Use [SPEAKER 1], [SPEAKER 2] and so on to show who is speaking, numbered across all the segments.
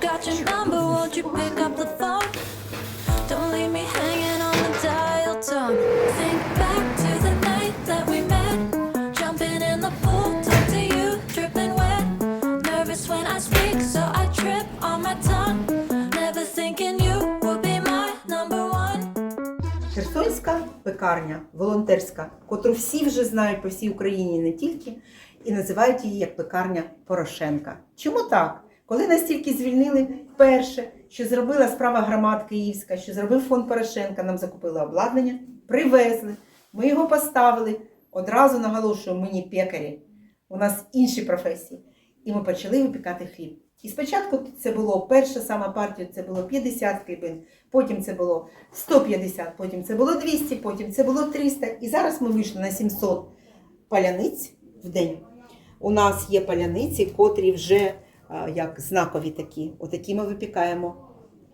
[SPEAKER 1] got your number, won't you pick up the phone? Don't leave me hanging on the dial tone. Think back to the night that we met. Jumping in the pool, talk to you, dripping wet. Nervous when I speak, so I trip on my tongue. Never thinking you would be my number one.
[SPEAKER 2] Херсонська пекарня, волонтерська, котру всі вже знають по всій Україні не тільки, і називають її як пекарня Порошенка. Чому так? Коли настільки звільнили перше, що зробила справа громад Київська, що зробив фонд Порошенка, нам закупили обладнання, привезли, ми його поставили. Одразу наголошую, ми не пекарі, у нас інші професії. І ми почали випікати хліб. І спочатку це було перша сама партія, це було 50 хлібин, потім це було 150, потім це було 200, потім це було 300. І зараз ми вийшли на 700 паляниць в день. У нас є паляниці, котрі вже як знакові такі. Отакі ми випікаємо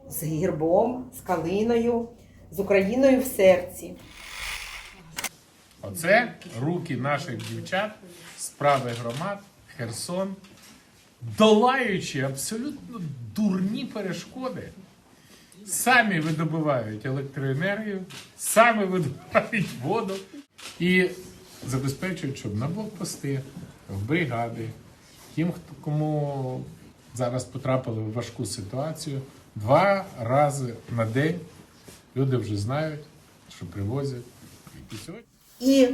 [SPEAKER 2] з гірбом, з калиною, з Україною в серці.
[SPEAKER 3] Оце руки наших дівчат, справи громад, Херсон, долаючи абсолютно дурні перешкоди, самі видобувають електроенергію, самі видобувають воду і забезпечують, щоб на блокпости, в бригади, тим, кому зараз потрапили в важку ситуацію, два рази на день люди вже знають, що привозять. І сьогодні.
[SPEAKER 2] І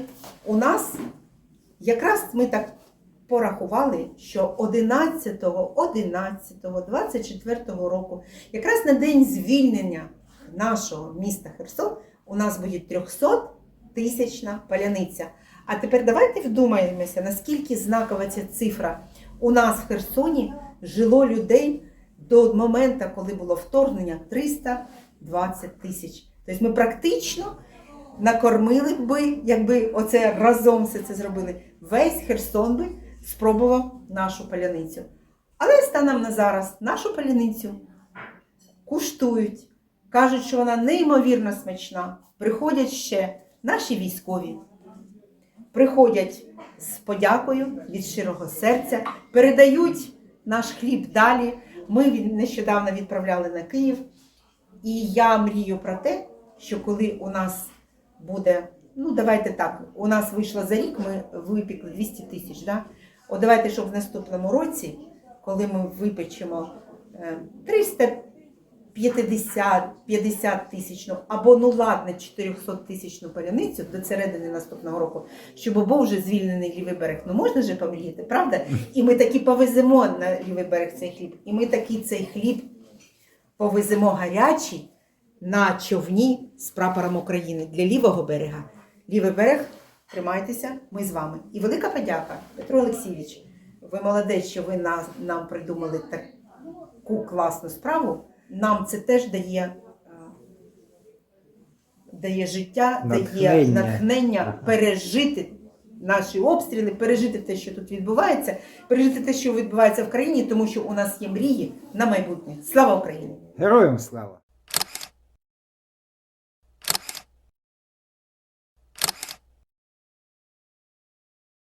[SPEAKER 2] у нас якраз ми так порахували, що 11, 11, 24 року, якраз на день звільнення нашого міста Херсон, у нас буде 300 тисячна паляниця. А тепер давайте вдумаємося, наскільки знакова ця цифра. У нас в Херсоні жило людей до моменту, коли було вторгнення, 320 тисяч. Тобто ми практично накормили би, якби оце разом все це зробили. Весь Херсон би спробував нашу паляницю. Але станом на зараз нашу паляницю куштують, кажуть, що вона неймовірно смачна. Приходять ще наші військові приходять з подякою від щирого серця, передають наш хліб далі. Ми нещодавно відправляли на Київ. І я мрію про те, що коли у нас буде, ну давайте так, у нас вийшло за рік, ми випікли 200 тисяч. Да? О, давайте, щоб в наступному році, коли ми випечемо е, 300 50 50 тисячну або ну ладно 400 тисячну паляницю до середини наступного року, щоб був вже звільнений лівий берег. Ну можна же помріяти, правда? І ми таки повеземо на лівий берег цей хліб. І ми таки цей хліб повеземо гарячий на човні з прапором України для лівого берега. Лівий берег, тримайтеся, ми з вами. І велика подяка, Петро Олексійович. Ви молодець, що ви нас нам придумали таку класну справу. Нам це теж дає, е, дає життя, дає
[SPEAKER 4] Натхнення.
[SPEAKER 2] натхнення пережити наші обстріли, пережити те, що тут відбувається, пережити те, що відбувається в країні, тому що у нас є мрії на майбутнє. Слава Україні!
[SPEAKER 4] Героям слава!